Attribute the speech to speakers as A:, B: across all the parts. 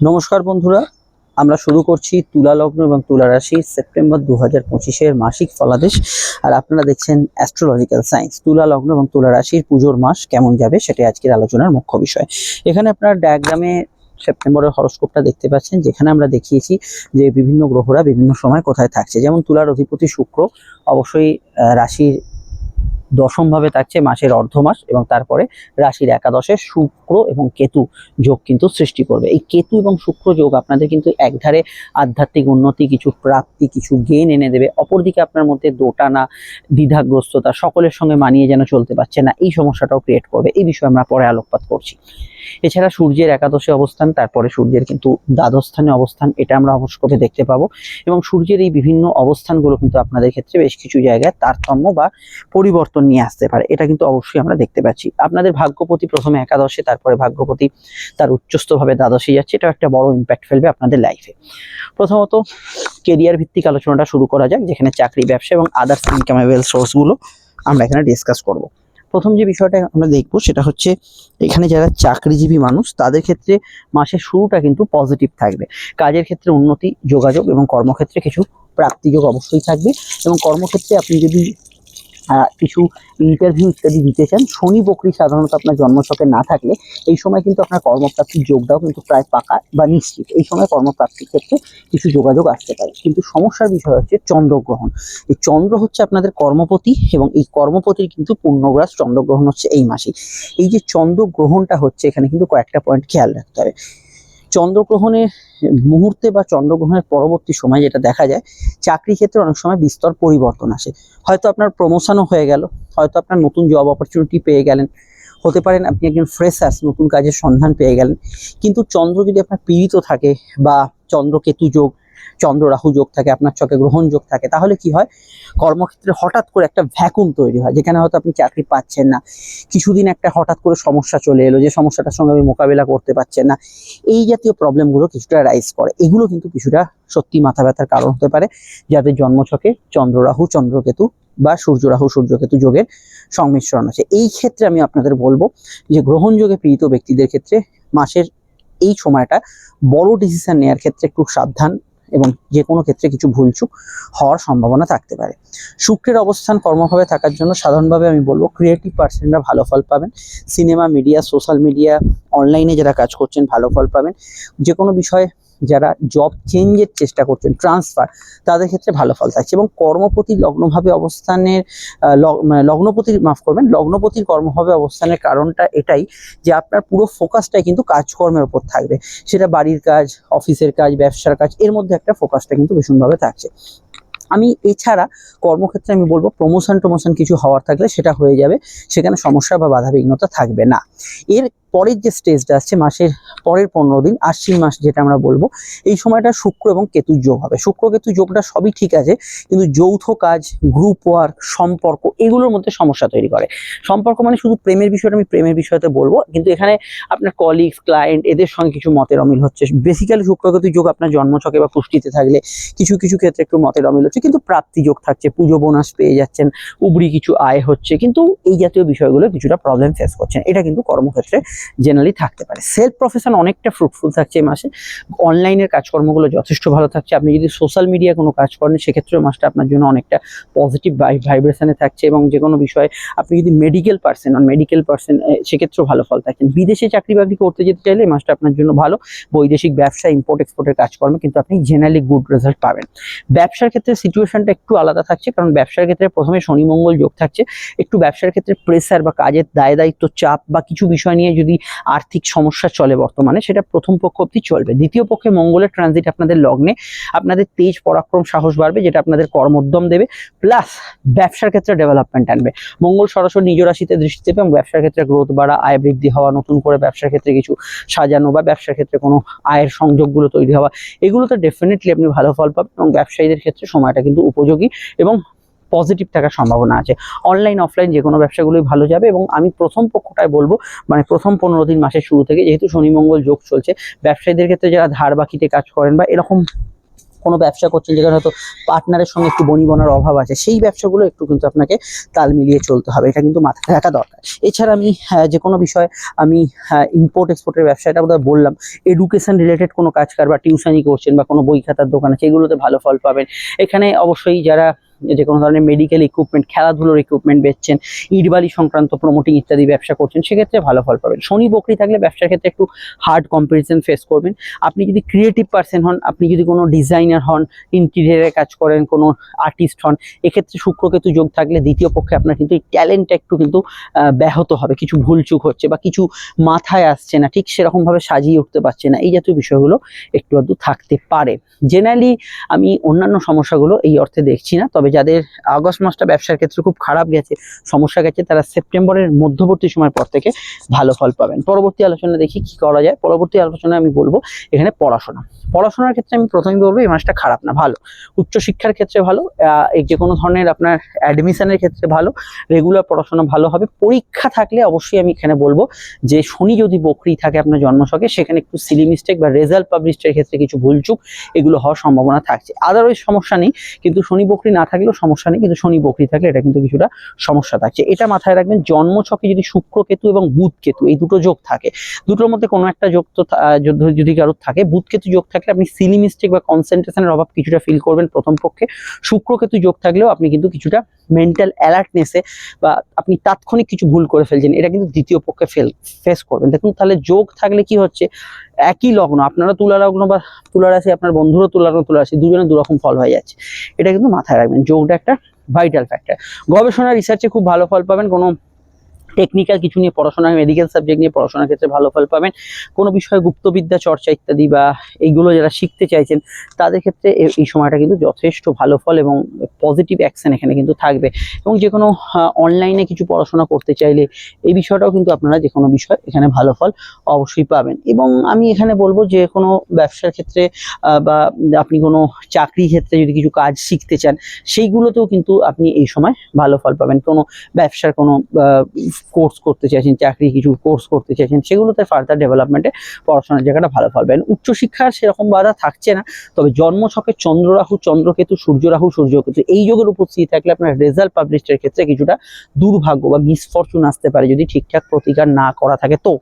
A: নমস্কার বন্ধুরা, আমরা শুরু করছি তুলা লগ্ন এবং তুলা রাশি সেপ্টেম্বর দু হাজার পঁচিশের মাসিক ফলাদেশ। আর আপনারা দেখছেন অ্যাস্ট্রোলজিক্যাল সায়েন্স তুলা লগ্ন এবং তুলা রাশির পুজোর মাস কেমন যাবে সেটাই আজকের আলোচনার মুখ্য বিষয়। এখানে আপনারা ডায়াগ্রামে সেপ্টেম্বরের হরস্কোপটা দেখতে পাচ্ছেন, যেখানে আমরা দেখিয়েছি যে বিভিন্ন গ্রহরা বিভিন্ন সময় কোথায় থাকছে। যেমন তুলার অধিপতি শুক্র, অবশ্যই রাশির দশম ভাবে থাকছে মাসের অর্ধ মাস এবং তারপরে রাশির একাদশে শুক্র এবং কেতু যোগ কিন্তু সৃষ্টি করবে। এই কেতু এবং শুক্র যোগ আপনাদের কিন্তু একধারে আধ্যাত্মিক উন্নতি, কিছু প্রাপ্তি, কিছু গেন এনে দেবে। অপরদিকে আপনার মধ্যে দোটানা, দ্বিধাগ্রস্ততা সকলের সঙ্গে মানিয়ে যেন চলতে পারছে না, এই সমস্যাটাও ক্রিয়েট করবে। এই বিষয়ে আমরা পরে আলোকপাত করছি। এছাড়া সূর্যের একাদশে অবস্থান, তারপরে সূর্যের কিন্তু দ্বাদশ স্থানে অবস্থান, এটা আমরা হরস্কোপে দেখতে পাবো। এবং সূর্যের এই বিভিন্ন অবস্থানগুলো কিন্তু আপনাদের ক্ষেত্রে বেশ কিছু জায়গায় তারতম্য বা পরিবর্তন নিয়ে আসতে পারে। এটা কিন্তু অবশ্যই আমরা দেখতে পাচ্ছি। আপনাদের ভাগ্যপতি প্রথমে একাদশে, তারপরে ভাগ্যপতি তার উচ্চস্থভাবে দ্বাদশে যাচ্ছে। এটা একটা বড় ইম্প্যাক্ট ফেলবে আপনাদের লাইফে প্রথমত কেরিয়ার ভিত্তিক আলোচনাটা শুরু করা যাক, যেখানে চাকরি, ব্যবসা এবং আদার্স ইনকামেবল সোর্সগুলো আমরা এখানে ডিসকাস করব। প্রথম যে বিষয়টা আমরা দেখব, সেটা হচ্ছে এখানে যারা চাকরিজীবী মানুষ, তাদের ক্ষেত্রে মাসের শুরুটা কিন্তু পজিটিভ থাকবে। কাজের ক্ষেত্রে উন্নতি, যোগাযোগ এবং কর্মক্ষেত্রে কিছু প্রাপ্তিযোগ অবশ্যই থাকবে। এবং কর্মক্ষেত্রে আপনি যদি কিছু ইন্টারভিউ ইত্যাদি দিতে চান। শনি বকরি সাধারণত আপনার জন্মছকে না থাকলে এই সময় কিন্তু আপনার কর্মপ্রাপ্তির যোগটাও কিন্তু প্রায় পাকা বা নিশ্চিত। এই সময় কর্মপ্রাপ্তির ক্ষেত্রে কিছু যোগাযোগ আসতে পারে। কিন্তু সমস্যার বিষয় হচ্ছে চন্দ্রগ্রহণ। এই চন্দ্র হচ্ছে আপনাদের কর্মপতি এবং এই কর্মপতির কিন্তু পূর্ণগ্রাস চন্দ্রগ্রহণ হচ্ছে এই মাসেই। এই যে চন্দ্রগ্রহণটা হচ্ছে, এখানে কিন্তু কয়েকটা পয়েন্ট খেয়াল রাখতে হবে। চন্দ্রগ্রহণের মুহূর্তে বা চন্দ্রগ্রহণের পরবর্তী সময় যেটা দেখা যায়, চাকরি ক্ষেত্রে অনেক সময় বিস্তর পরিবর্তন আসে। হয়তো আপনার প্রমোশনও হয়ে গেল, হয়তো আপনার নতুন জব অপরচুনিটি পেয়ে গেলেন। হতে পারেন আপনি একজন ফ্রেশার্স নতুন কাজের সন্ধান পেয়ে গেলেন। কিন্তু চন্দ্র যদি আপনার পীড়িত থাকে বা চন্দ্রকেতু যোগ চন্দ্র রাহু যোগ থাকে, আপনার চকে গ্রহণ যোগ থাকে, তাহলে কি হয়? কর্মক্ষেত্রে হঠাৎ করে একটা ভ্যাকুম তৈরি হয়, যেখানে হয়তো আপনি চাকরি পাচ্ছেন না। কিছুদিন একটা হঠাৎ করে সমস্যা চলে এলো, যে সমস্যাটার সঙ্গে আপনি মোকাবিলা করতে পারছেন না। এই জাতীয় প্রবলেমগুলো কিছুটা রাইজ করে। এগুলো কিন্তু কিছুটা সত্যি মাথা ব্যথার কারণ হতে পারে, যাদের জন্মছকে চন্দ্র রাহু চন্দ্রকেতু বা সূর্য রাহু সূর্যকেতু যোগের সংমিশ্রণ আছে। এই ক্ষেত্রে আমি আপনাদের বলব যে গ্রহণ যোগে পীড়িত ব্যক্তিদের ক্ষেত্রে মাসের এই সময়টা বড় ডিসিশন নেওয়ার ক্ষেত্রে একটু সাবধান। এবং যে কোনো ক্ষেত্রে কিছু ভুলচুক হওয়ার সম্ভাবনা থাকতে পারে। শুক্রের অবস্থান কর্মভাবে থাকার জন্য সাধারণভাবে আমি বলব ক্রিয়েটিভ পার্সনরা ভালো ফল পাবেন। সিনেমা মিডিয়া সোশ্যাল মিডিয়া অনলাইনে যারা কাজ করছেন ভালো ফল পাবেন। যে কোনো বিষয়ে যারা জব চেঞ্জের চেষ্টা করছেন ট্রান্সফার তাদের ক্ষেত্রে ভালো ফল থাকছে। এবং কর্মপতি লগ্নভাবে অবস্থানের মানে লগ্নপতির মাফ করবেন, লগ্নপতির কর্মভাবে অবস্থানের কারণটা এটাই যে আপনার পুরো ফোকাসটাই কিন্তু কাজকর্মের উপর থাকবে। সেটা বাড়ির কাজ অফিসের কাজ, ব্যবসার কাজ, এর মধ্যে একটা ফোকাসটা কিন্তু ভীষণভাবে থাকছে। আমি এছাড়া কর্মক্ষেত্রে আমি বলব প্রমোশন টমোশন কিছু হওয়ার থাকলে সেটা হয়ে যাবে, সেখানে সমস্যা বা বাধা বিঘ্নতা থাকবে না। এর পরের যে স্টেজটা আসছে, মাসের পরের পনেরো দিন, আশ্বিন মাস যেটা আমরা বলব, এই সময়টা শুক্র এবং কেতুর যোগ হবে। শুক্র, কেতু যোগটা সবই ঠিক আছে, কিন্তু যৌথ কাজ গ্রুপ ওয়ার্ক সম্পর্ক, এগুলোর মধ্যে সমস্যা তৈরি করে। সম্পর্ক মানে শুধু প্রেমের বিষয়টা, আমি প্রেমের বিষয়তে বলব, কিন্তু এখানে আপনার কলিগস ক্লায়েন্ট এদের সঙ্গে কিছু মতের অমিল হচ্ছে। বেসিক্যালি শুক্রকেতু যোগ আপনার জন্মছকে বা পুষ্টিতে থাকলে কিছু কিছু ক্ষেত্রে একটু মতের অমিল হচ্ছে, কিন্তু প্রাপ্তি যোগ থাকছে, পুজো বোনাস পেয়ে যাচ্ছেন, উবরি কিছু আয় হচ্ছে, কিন্তু এই জাতীয় বিষয়গুলো কিছুটা প্রবলেম ফেস করছেন। এটা কিন্তু কর্মক্ষেত্রে জেনারেলি থাকতে পারে। সেলফ প্রফেশন অনেকটা ফ্রুটফুল থাকছে এই মাসে। অনলাইনের কাজকর্মগুলো যথেষ্ট ভালো থাকছে। আপনি যদি সোশ্যাল মিডিয়া কোনো কাজ করেন, সেক্ষেত্রেও মাসটা আপনার জন্য অনেকটা পজিটিভ ভাইব্রেশনে থাকছে এবং যে কোনো বিষয়ে আপনি যদি মেডিকেল পার্সন হন মেডিকেল পার্সন সেক্ষেত্রেও ভালো ফল থাকছেন বিদেশে চাকরি বাকরি করতে যেতে চাইলে এই মাসটা আপনার জন্য ভালো। বৈদেশিক ব্যবসা ইম্পোর্ট এক্সপোর্টের কাজকর্মে কিন্তু আপনি জেনারেলি গুড রেজাল্ট পাবেন। ব্যবসার ক্ষেত্রে সিচুয়েশনটা একটু আলাদা থাকছে, কারণ ব্যবসার ক্ষেত্রে প্রথমে শনি মঙ্গল যোগ থাকছে। একটু ব্যবসার ক্ষেত্রে প্রেসার বা কাজের দায় দায়িত্ব চাপ বা কিছু বিষয় নিয়ে যদি আর্থিক সমস্যা চলে বর্তমানে, সেটা প্রথম পক্ষ অব্দি চলবে। দ্বিতীয় পক্ষে মঙ্গলের ট্রানজিট আপনাদের লগ্নে আপনাদের তেজ, পরাক্রম, সাহস বাড়বে, যেটা আপনাদের কর্মোদ্যম দেবে প্লাস ব্যবসার ক্ষেত্রে ডেভেলপমেন্ট আনবে। মঙ্গল সরাসরি নিজ রাশিতে দৃষ্টি দেবে এবং ব্যবসার ক্ষেত্রে গ্রোথ বাড়া, আয় বৃদ্ধি হওয়া, নতুন করে ব্যবসার ক্ষেত্রে কিছু সাজানো বা ব্যবসার ক্ষেত্রে কোনো আয়ের সংযোগগুলো তৈরি হওয়া, এগুলোতে ডেফিনেটলি আপনি ভালো ফল পাবেন এবং ব্যবসায়ীদের ক্ষেত্রে সময়টা কিন্তু উপযোগী এবং পজিটিভ থাকার সম্ভাবনা আছে। অনলাইন অফলাইন যে কোনো ব্যবসাগুলোই ভালো যাবে এবং আমি প্রথম পক্ষটায় বলব মানে প্রথম পনেরো দিন মাসের শুরু থেকে যেহেতু শনি মঙ্গল যোগ চলছে ব্যবসায়ীদের ক্ষেত্রে যারা ধার বাকিতে কাজ করেন বা এরকম কোনো ব্যবসা করছেন যেখানে হয়তো পার্টনারের সঙ্গে একটু বনিবনার অভাব আছে সেই ব্যবসাগুলো একটু কিন্তু আপনাকে তাল মিলিয়ে চলতে হবে। এটা কিন্তু মাথায় রাখা দরকার। এছাড়া আমি আহ, যে কোনো বিষয় আমি ইম্পোর্ট এক্সপোর্টের ব্যবসা এটা বোধহয় বললাম এডুকেশন রিলেটেড কোনো কাজ কার বা টিউশনই করছেন বা কোনো বই খাতার দোকান আছে এগুলোতে ভালো ফল পাবেন। এখানে অবশ্যই যারা যে কোনো ধরনের মেডিকেল ইকুইপমেন্ট খেলাধুলোর ইকুইপমেন্ট বেচছেন, ইটবালি সংক্রান্ত প্রমোটিং ইত্যাদি ব্যবসা করছেন, সেক্ষেত্রে ভালো ফল পাবেন। শনি বকরি থাকলে ব্যবসার ক্ষেত্রে একটু হার্ড কম্পিটিশন ফেস করবেন। আপনি যদি ক্রিয়েটিভ পার্সন হন, আপনি যদি কোনো ডিজাইনার হন ইন্টেরিয়ারে কাজ করেন, কোনো আর্টিস্ট হন, এক্ষেত্রে শুক্রকেতু যোগ থাকলে দ্বিতীয় পক্ষে আপনার কিন্তু এই ট্যালেন্টটা একটু কিন্তু ব্যাহত হবে। কিছু ভুলচুক হচ্ছে বা কিছু মাথায় আসছে না, ঠিক সেরকমভাবে সাজিয়ে উঠতে পারছে না। এই জাতীয় বিষয়গুলো একটু আধটু থাকতে পারে। জেনারেলি আমি অন্যান্য সমস্যাগুলো এই অর্থে দেখছি না, তবে যাদের আগস্ট মাসটা ব্যবসার ক্ষেত্রে খুব খারাপ গেছে, সমস্যা গেছে, তারা সেপ্টেম্বরের মধ্যবর্তী সময় পর থেকে ভালো ফল পাবেন। পরবর্তী আলোচনা দেখি কি করা যায়। পরবর্তী আলোচনায় আমি বলব এখানে পড়াশোনা। পড়াশোনার ক্ষেত্রে আমি প্রথমে বলব, এই মাসটা খারাপ না, ভালো। উচ্চশিক্ষার ক্ষেত্রে ভালো যে কোনো ধরনের আপনার অ্যাডমিশনের ক্ষেত্রে ভালো রেগুলার পড়াশোনা ভালো হবে। পরীক্ষা থাকলে অবশ্যই আমি এখানে বলব যে শনি যদি বকরি থাকে আপনার জন্মছকে সেখানে একটু সিলি মিস্টেক বা রেজাল্ট পাবলিশের ক্ষেত্রে কিছু ভুলচুক এগুলো হওয়ার সম্ভাবনা থাকছে। আদারওয়াইজ সমস্যা নেই, কিন্তু শনি বকরি না থাকলেও সমস্যা নেই, কিন্তু শনি বকরি থাকলে এটা কিন্তু কিছুটা সমস্যা থাকছে। এটা মাথায় রাখবেন জন্মছকে যদি শুক্র কেতু এবং বুধ কেতু, এই দুটো যোগ থাকে, দুটোর মধ্যে কোনো একটা যোগ তো যদি- কারোর থাকে, বুধ কেতু যোগ থাকলে আপনি সিলি মিস্টেক বা কনসেন্ট্রেশনের অভাব কিছুটা ফিল করবেন প্রথম পক্ষে। শুক্র কেতু যোগ থাকলেও আপনি কিন্তু কিছুটা মেন্টাল অ্যালার্টনেসে বা আপনি তাৎক্ষণিক কিছু ভুল করে ফেলছেন, এটা কিন্তু দ্বিতীয় পক্ষে ফেল ফেস করবেন। দেখুন, তাহলে যোগ থাকলে কি হচ্ছে? একই লগ্ন আপনারা তুলা লগ্ন বা তুলা রাশি, আপনার বন্ধুরও তুলা লগ্ন, তুলা রাশি, দুজনের দুরকম ফল হয়ে যাচ্ছে। এটা কিন্তু মাথায় রাখবেন। যোগটা একটা ভাইটাল ফ্যাক্টর গবেষণা রিসার্চে খুব ভালো ফল পাবেন কোনো টেকনিক্যাল কিছু নিয়ে পড়াশোনা মেডিকেল সাবজেক্ট নিয়ে পড়াশোনার ক্ষেত্রে ভালো ফল পাবেন। কোনো বিষয়ে গুপ্তবিদ্যা, চর্চা ইত্যাদি বা এইগুলো যারা শিখতে চাইছেন, তাদের ক্ষেত্রে এই সময়টা কিন্তু যথেষ্ট ভালো ফল এবং পজিটিভ অ্যাকশন এখানে কিন্তু থাকবে। এবং যে কোনো অনলাইনে কিছু পড়াশোনা করতে চাইলে এই বিষয়টাও কিন্তু আপনারা যে কোনো বিষয় এখানে ভালো ফল অবশ্যই পাবেন। এবং আমি এখানে বলব যে কোনো ব্যবসার ক্ষেত্রে বা আপনি কোনো চাকরি ক্ষেত্রে যদি কিছু কাজ শিখতে চান, সেইগুলোতেও কিন্তু আপনি এই সময় ভালো ফল পাবেন। কোনো ব্যবসার কোনো কোর্স করতে চাইছেন, চাকরি কিছু কোর্স করতে চাইছেন, সেগুলোতে ফার্দার ডেভেলপমেন্টে পড়াশোনার জায়গাটা ভালো পাবেন। উচ্চশিক্ষার সেরকম বাধা থাকছে না, তবে জন্মছকে চন্দ্ররাহু চন্দ্রকেতু সূর্যরাহু সূর্যকেতু, এই যোগের উপস্থিতি থাকলে আপনার রেজাল্ট পাবলিশের ক্ষেত্রে কিছুটা দুর্ভাগ্য বা মিসফরচুন আসতে পারে যদি ঠিকঠাক প্রতিকার না করা থাকে। তো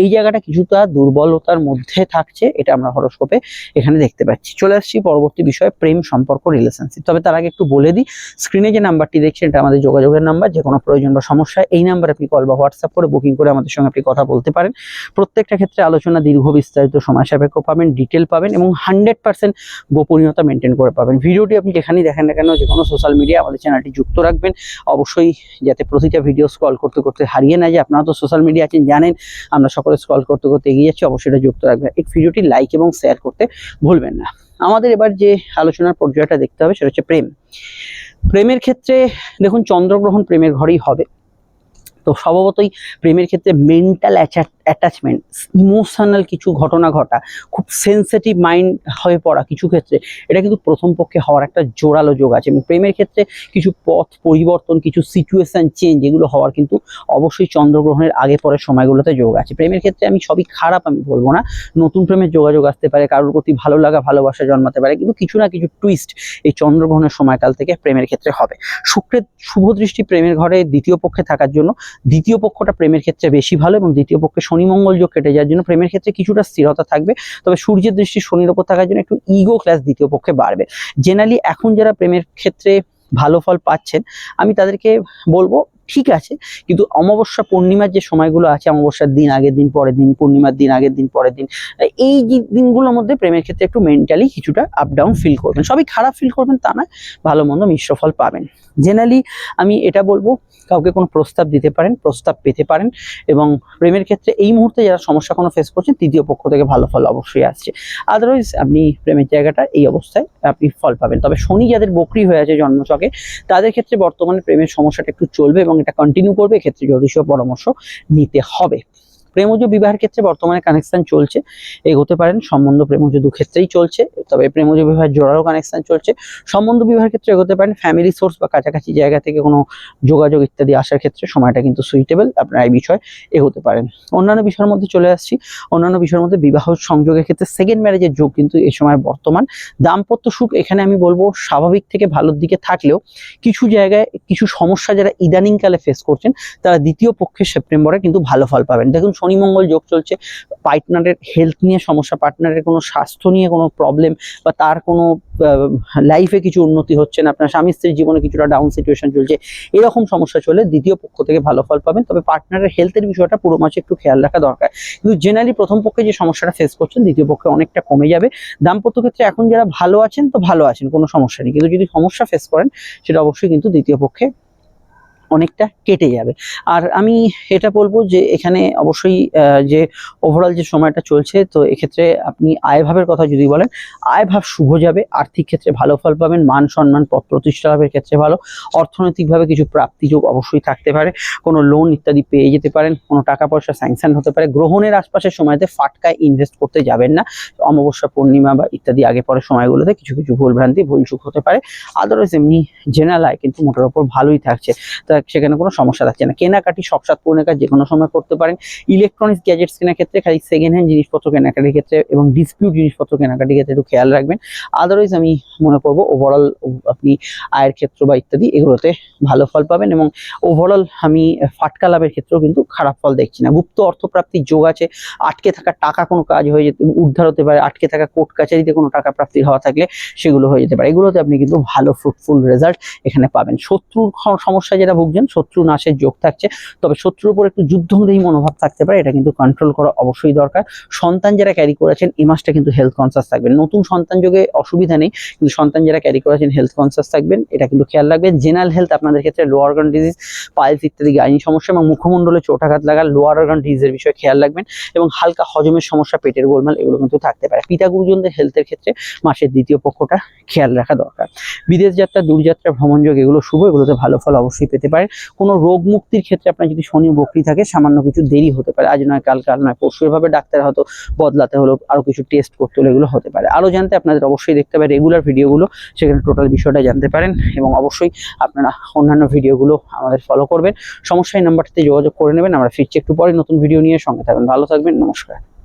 A: এই জায়গাটা কিছুটা দুর্বলতার মধ্যে থাকছে, এটা আমরা হরস্কোপে এখানে দেখতে পাচ্ছি। চলে আসছি পরবর্তী বিষয়ে, প্রেম সম্পর্ক রিলেশনশিপ তবে তার আগে একটু বলে দিই স্ক্রিনে যে নাম্বারটি দেখছেন, এটা আমাদের যোগাযোগের নাম্বার যে কোনো প্রয়োজন বা সমস্যা, এই নাম্বার আপনি কল বা হোয়াটসঅ্যাপ করে বুকিং করে আমাদের সঙ্গে আপনি কথা বলতে পারেন। প্রত্যেকটা ক্ষেত্রে আলোচনা দীর্ঘ বিস্তারিত, সময় সাপেক্ষ পাবেন ডিটেল পাবেন এবং হান্ড্রেড পার্সেন্ট গোপনীয়তা মেনটেন করে পাবেন। ভিডিওটি আপনি যেখানেই দেখেন না কেন যে কোনো সোশ্যাল মিডিয়া আমাদের চ্যানেলটি যুক্ত রাখবেন। অবশ্যই যাতে প্রতিটা ভিডিও স্ক্রল করতে করতে হারিয়ে না যায়। আপনারা তো সোশ্যাল মিডিয়া আছেন, জানেন, আমরা সকলে স্ক্রল করতে করতে এগিয়ে যাচ্ছি, অবশ্যই এটা যুক্ত রাখবেন। এই ভিডিওটি লাইক এবং শেয়ার করতে ভুলবেন না। আমাদের এবার যে আলোচনার পর্যায়টা দেখতে হবে, সেটা হচ্ছে প্রেম। প্রেমের ক্ষেত্রে দেখুন, চন্দ্রগ্রহণ প্রেমের ঘরেই হবে। তো স্বভাবতই প্রেমের ক্ষেত্রে মেন্টাল অ্যাটাচমেন্ট ইমোশনাল কিছু ঘটনা ঘটা, খুব সেন্সিটিভ মাইন্ড হয়ে পড়া কিছু ক্ষেত্রে, এটা কিন্তু প্রথম পক্ষে হওয়ার একটা জোরালো যোগ আছে এবং প্রেমের ক্ষেত্রে কিছু পথ পরিবর্তন, কিছু সিচুয়েশন চেঞ্জ এগুলো হওয়ার কিন্তু অবশ্যই চন্দ্রগ্রহণের আগে পরের সময়গুলোতে যোগ আছে। প্রেমের ক্ষেত্রে আমি সবই খারাপ আমি বলব না, নতুন প্রেমের যোগাযোগ আসতে পারে, কারোর প্রতি ভালো লাগা, ভালোবাসা জন্মাতে পারে, কিন্তু কিছু না কিছু টুইস্ট এই চন্দ্রগ্রহণের সময়কাল থেকে প্রেমের ক্ষেত্রে হবে। শুক্রের শুভ দৃষ্টি প্রেমের ঘরে দ্বিতীয় পক্ষে থাকার জন্য দ্বিতীয় পক্ষটা প্রেমের ক্ষেত্রে বেশি ভালো এবং দ্বিতীয় পক্ষে শনি মঙ্গল যোগ কেটে যাওয়ার জন্য প্রেমের ক্ষেত্রে কিছুটা স্থিরতা থাকবে। তবে সূর্যের দৃষ্টি শনির ওপর থাকার জন্য একটু ইগো ক্লাস দ্বিতীয় পক্ষে বাড়বে। জেনারেলি এখন যারা প্রেমের ক্ষেত্রে ভালো ফল পাচ্ছেন, আমি তাদেরকে বলব ঠিক আছে, কিন্তু অমাবস্যা পূর্ণিমার যে সময়গুলো আছে, অমাবস্যার দিন আগের দিন, পরের দিন, পূর্ণিমার দিন আগের দিন, পরের দিন, এই দিনগুলোর মধ্যে প্রেমের ক্ষেত্রে একটু মেন্টালি কিছুটা আপ ডাউন ফিল করবেন। সবই খারাপ ফিল করবেন তা না, ভালো মন্দ মিশ্র ফল পাবেন। জেনারেলি আমি এটা বলব, কাউকে কোনো প্রস্তাব দিতে পারেন, প্রস্তাব পেতে পারেন এবং প্রেমের ক্ষেত্রে এই মুহূর্তে যারা সমস্যা কোনো ফেস করছেন, তৃতীয় পক্ষ থেকে ভালো ফল অবশ্যই আসছে। আদারওয়াইজ আপনি প্রেমের জায়গাটা এই অবস্থায় আপনি ফল পাবেন। তবে শনি যাদের বকরি হয়ে আছে জন্মচকে তাদের ক্ষেত্রে বর্তমানে প্রেমের সমস্যাটা একটু চলবে এবং এটা কন্টিনিউ করবে এক্ষেত্রে জ্যোতিষীয় পরামর্শ নিতে হবে। প্রেমজ বিবাহের ক্ষেত্রে বর্তমানে কানেকশন চলছে, এগোতে পারেন। সম্বন্ধ প্রেমজ দু ক্ষেত্রেই চলছে, তবে প্রেমজ বিবাহের জোড়ারও কানেকশন চলছে। সম্বন্ধ বিবাহের ক্ষেত্রে এগোতে পারেন। ফ্যামিলি সোর্স বা কাছাকাছি জায়গা থেকে কোনো যোগাযোগ ইত্যাদি আসার ক্ষেত্রে সময়টা কিন্তু সুইটেবল আপনারা এই বিষয়ে এগোতে পারেন। অন্যান্য বিষয়ের মধ্যে চলে আসছি। অন্যান্য বিষয়ের মধ্যে বিবাহ সংযোগের ক্ষেত্রে সেকেন্ড ম্যারেজের যোগ কিন্তু এই সময় বর্তমান। দাম্পত্য সুখ এখানে আমি বলব স্বাভাবিক থেকে ভালোর দিকে থাকলেও কিছু জায়গায় কিছু সমস্যা যারা ইদানিংকালে ফেস করছেন, তারা দ্বিতীয় পক্ষে সেপ্টেম্বরে কিন্তু ভালো ফল পাবেন। দেখুন শনি মঙ্গল যোগ চলছে, পার্টনারের হেলথ নিয়ে সমস্যা, পার্টনারের কোনো স্বাস্থ্য নিয়ে কোনো প্রবলেম বা তার কোনো লাইফে কিছু উন্নতি হচ্ছে না, আপনার স্বামী স্ত্রীর জীবনে কিছুটা ডাউন সিচুয়েশন চলছে, এরকম সমস্যা চলে দ্বিতীয় পক্ষ থেকে ভালো ফল পাবেন। তবে পার্টনারের হেলথের বিষয়টা পুরো মাসে একটু খেয়াল রাখা দরকার। কিন্তু জেনারেলি প্রথম পক্ষে যে সমস্যাটা ফেস করছেন, দ্বিতীয় পক্ষে অনেকটা কমে যাবে। দাম্পত্য ক্ষেত্রে এখন যারা ভালো আছেন তো ভালো আছেন, কোনো সমস্যা নেই। কিন্তু যদি সমস্যা ফেস করেন, সেটা অবশ্যই কিন্তু দ্বিতীয় পক্ষে অনেকটা কেটে যাবে। আর আমি এটা বলব যে এখানে অবশ্যই যে ওভারঅল যে সময়টা চলছে, তো এক্ষেত্রে আপনি আয়ভাবের কথা যদি বলেন আয়ভাব শুভ যাবে, আর্থিক ক্ষেত্রে ভালো ফল পাবেন, মান সম্মান পদ প্রতিষ্ঠা লাভের ক্ষেত্রে ভালো, অর্থনৈতিকভাবে কিছু প্রাপ্তিযোগ অবশ্যই থাকতে পারে, কোনো লোন ইত্যাদি পেয়ে যেতে পারেন, কোনো টাকা পয়সা স্যাংশন হতে পারে, গ্রহণের আশপাশের সময়তে ফাটকায় ইনভেস্ট করতে যাবেন না, অমাবস্যা, পূর্ণিমা বা ইত্যাদি আগে পরে সময়গুলোতে কিছু কিছু ভুলভ্রান্তি ভুলচুক হতে পারে আদারওয়াইজ এমনি জেনারেল আয় কিন্তু মোটার উপর ভালোই থাকছে। তা সেখানে কোনো সমস্যা থাকছে না। কেনাকাটি শখ সাত পূরণের কাজ যে কোনো সময় করতে পারেন। ইলেকট্রনিক্স গ্যাজেটস কেনার ক্ষেত্রে খালি সেকেন্ড হ্যান্ড জিনিসপত্র কেনাকাটির ক্ষেত্রে এবং ডিসপিউট জিনিসপত্র কেনাকাটির ক্ষেত্রে একটু খেয়াল রাখবেন। আদারওয়াইজ আমি মনে করব ওভারঅল আপনি আয়ের ক্ষেত্র বা ইত্যাদি এগুলোতে ভালো ফল পাবেন এবং ওভারঅল আমি ফাটকা লাভের ক্ষেত্রেও কিন্তু খারাপ ফল দেখছি না। গুপ্ত অর্থপ্রাপ্তির যোগ আছে। আটকে থাকা টাকা কোনো কাজ হয়ে যেতে উদ্ধার হতে পারে। আটকে থাকা কোর্ট কাছারিতে কোনো টাকা প্রাপ্তির হওয়া থাকলে সেগুলো হয়ে যেতে পারে। এগুলোতে আপনি কিন্তু ভালো ফ্রুটফুল রেজাল্ট এখানে পাবেন। শত্রুর সমস্যা যেটা ভুগছেন শত্রু নাশের যোগ থাকছে। তবে শত্রুর উপর একটু যুদ্ধংদেহী মনোভাব থাকতে পারে, এটা কিন্তু কন্ট্রোল করা অবশ্যই দরকার। সন্তান যারা ক্যারি করেছেন, এই মাসটা কিন্তু হেলথ কনসাস থাকবেন। নতুন সন্তান যোগে অসুবিধা নেই, কিন্তু সন্তান যারা ক্যারি করেছেন হেলথ কনসাস থাকবেন, এটা কিন্তু খেয়াল রাখবেন। জেনারেল হেলথ আপনাদের ক্ষেত্রে লো অর্গান ডিজিজ পাইলস ইত্যাদি, গাইনি সমস্যা এবং মুখমণ্ডলে চোটাঘাত লাগা লোয়ার অর্গান ডিজিজের বিষয়ে খেয়াল রাখবেন এবং হালকা হজমের সমস্যা, পেটের গোলমাল, এগুলো কিন্তু থাকতে পারে। পিতা গুরুজনদের হেলথের ক্ষেত্রে মাসের দ্বিতীয় পক্ষটা খেয়াল রাখা দরকার। বিদেশ যাত্রা দূরযাত্রা ভ্রমণ যোগ, এগুলো শুভ, এগুলোতে ভালো ফল অবশ্যই পেতে পারে। কোনো রোগ মুক্তির ক্ষেত্রে আপনার যদি শনি বকরি থাকে, সামান্য কিছু দেরি হতে পারে। আজ নয় কাল কাল নয়, পরশু এভাবে ডাক্তার হয়তো বদলাতে হলো আরও কিছু টেস্ট করতে হলো এগুলো হতে পারে। আরও জানতে আপনাদের অবশ্যই দেখতে হবে রেগুলার ভিডিওগুলো সেখানে টোটাল বিষয়টা জানতে পারেন এবং অবশ্যই আপনারা অন্যান্য ভিডিওগুলো আমাদের ফলো করবেন। সমস্যায় নাম্বারটিতে যোগাযোগ করে নেবেন। আমরা ফিরছি একটু পরে নতুন ভিডিও নিয়ে সঙ্গে থাকবেন। ভালো থাকবেন, নমস্কার।